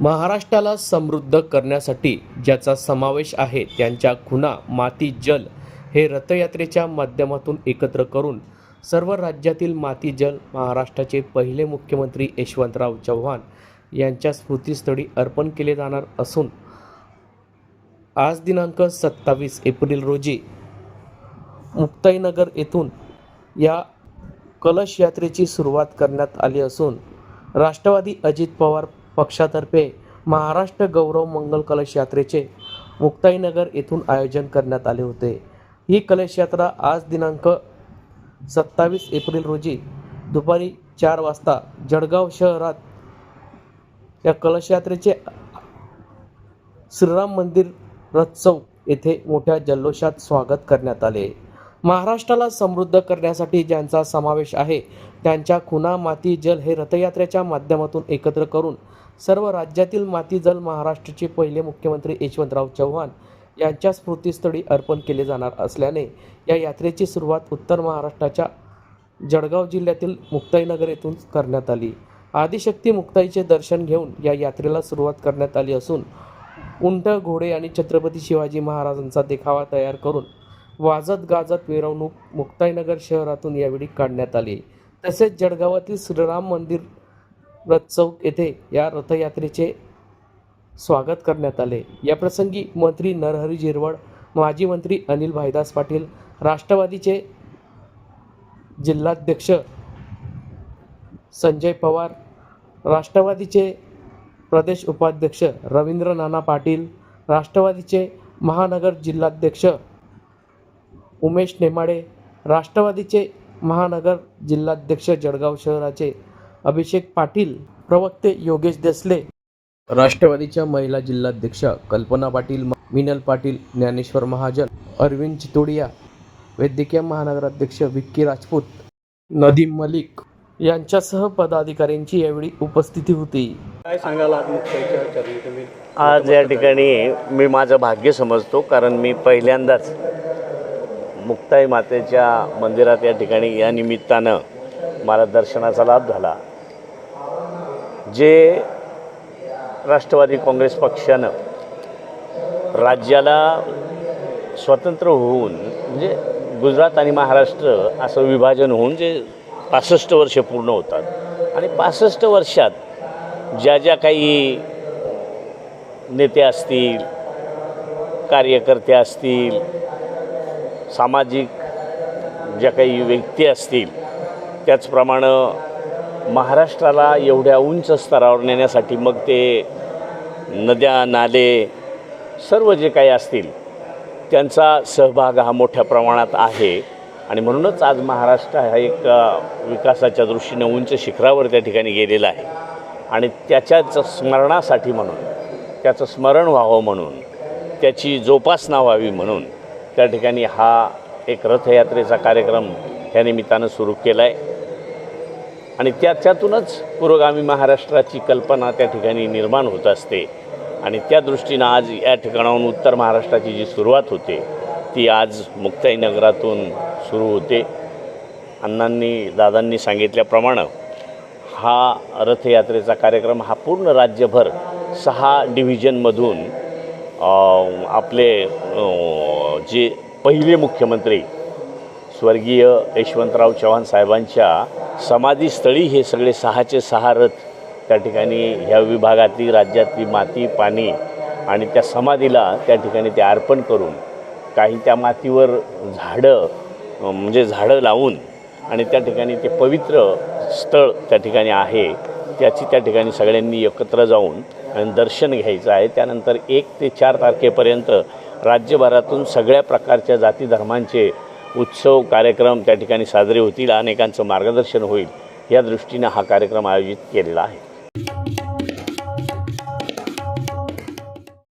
महाराष्ट्राला समृद्ध करण्यासाठी ज्याचा समावेश आहे त्यांच्या खुणा माती जल हे रथयात्रेच्या माध्यमातून एकत्र करून सर्व राज्यातील माती जल महाराष्ट्राचे पहिले मुख्यमंत्री यशवंतराव चव्हाण यांच्या स्मृतीस्थळी अर्पण केले जाणार असून आज दिनांक सत्तावीस एप्रिल रोजी मुक्ताईनगर येथून या कलश यात्रेची सुरुवात करण्यात आली असून राष्ट्रवादी अजित पवार पक्षातर्फे महाराष्ट्र गौरव मंगल कलश यात्रेचे मुक्ताईनगर येथून आयोजन करण्यात आले होते. ही कलश यात्रा आज दिनांक सत्तावीस एप्रिल रोजी दुपारी चार वाजता जळगाव शहरात या कलश यात्रेचे श्रीराम मंदिर रथ चौक येथे मोठ्या जल्लोषात स्वागत करण्यात आले. महाराष्ट्राला समृद्ध करण्यासाठी ज्यांचा समावेश आहे त्यांच्या खुणा माती जल हे रथयात्रेच्या माध्यमातून एकत्र करून सर्व राज्यातील माती जल महाराष्ट्राचे पहिले मुख्यमंत्री यशवंतराव चव्हाण यांच्या स्मृतीस्थळी अर्पण केले जाणार असल्याने या यात्रेची सुरुवात उत्तर महाराष्ट्राच्या जळगाव जिल्ह्यातील मुक्ताईनगर येथून करण्यात आली. आदिशक्ती मुक्ताईचे दर्शन घेऊन या यात्रेला सुरुवात करण्यात आली असून उंट घोडे आणि छत्रपती शिवाजी महाराजांचा देखावा तयार करून वाजत गाजत मिरवणूक मुक्ताईनगर शहरातून यावेळी काढण्यात आली. तसेच जळगावातील श्रीराम मंदिर रथ चौक येथे या रथयात्रेचे स्वागत करण्यात आले. याप्रसंगी मंत्री नरहरी झिरवळ माजी मंत्री अनिल भाईदास पाटील राष्ट्रवादीचे जिल्हाध्यक्ष संजय पवार राष्ट्रवादीचे प्रदेश उपाध्यक्ष रवींद्र नाना पाटील राष्ट्रवादीचे महानगर जिल्हाध्यक्ष उमेश नेमाडे राष्ट्रवादीचे महानगर जिल्हाध्यक्ष जळगाव शहराचे अभिषेक पाटील प्रवक्ते योगेश देसले. राष्ट्रवादीच्या महिला जिल्हाध्यक्ष कल्पना पाटील मिनल पाटील ज्ञानेश्वर महाजन अरविंद चितोडिया वैद्यकीय महानगराध्यक्ष विक्की राजपूत नदीम मलिक यांच्यासह पदाधिकाऱ्यांची यावेळी उपस्थिती होती. काय सांगाल आज तुम्ही आज या ठिकाणी मी माझं भाग्य समजतो कारण मी पहिल्यांदाच मुक्ताई मातेच्या मंदिरात या ठिकाणी या निमित्तानं मला दर्शनाचा लाभ झाला. जे राष्ट्रवादी काँग्रेस पक्षानं राज्याला स्वतंत्र होऊन म्हणजे गुजरात आणि महाराष्ट्र असं विभाजन होऊन जे पासष्ट वर्ष पूर्ण होतात आणि पासष्ट वर्षात ज्या ज्या काही नेते असतील कार्यकर्ते असतील सामाजिक ज्या काही व्यक्ती असतील त्याचप्रमाणे महाराष्ट्राला एवढ्या उंच स्तरावर नेण्यासाठी मग ते नद्या नाले सर्व जे काही असतील त्यांचा सहभाग हा मोठ्या प्रमाणात आहे. आणि म्हणूनच आज महाराष्ट्र हा एक विकासाच्या दृष्टीने उंच शिखरावर त्या ठिकाणी गेलेला आहे. आणि त्याच्याच स्मरणासाठी म्हणून त्याचं स्मरण व्हावं म्हणून त्याची जोपासना व्हावी म्हणून त्या ठिकाणी हा एक रथयात्रेचा कार्यक्रम ह्या निमित्तानं सुरू केला आहे आणि त्याच्यातूनच पुरोगामी महाराष्ट्राची कल्पना त्या ठिकाणी निर्माण होत असते. आणि त्या दृष्टीनं आज या ठिकाणाहून उत्तर महाराष्ट्राची जी सुरुवात होते ती आज मुक्ताई नगरातून सुरू होते. अण्णांनी दादांनी सांगितल्याप्रमाणे हा रथयात्रेचा कार्यक्रम हा पूर्ण राज्यभर सहा डिव्हिजनमधून आपले राज्याचे जे पहिले मुख्यमंत्री स्वर्गीय यशवंतराव चव्हाण साहेबांच्या समाधीस्थळी हे सगळे सहाचे सहा रथ त्या ठिकाणी ह्या विभागातली राज्यातली माती पाणी आणि त्या समाधीला त्या ठिकाणी ते अर्पण करून काही त्या मातीवर झाडं म्हणजे झाडं लावून आणि त्या ठिकाणी ते पवित्र स्थळ त्या ठिकाणी आहे त्याची त्या ठिकाणी सगळ्यांनी एकत्र जाऊन आणि दर्शन घ्यायचं आहे. त्यानंतर एक ते चार तारखेपर्यंत राज्यभरातून सगळ्या प्रकारच्या जाती धर्मांचे उत्सव कार्यक्रम त्या ठिकाणी साजरे होतील अनेकांचं मार्गदर्शन होईल. या दृष्टीनं हा कार्यक्रम आयोजित केलेला आहे.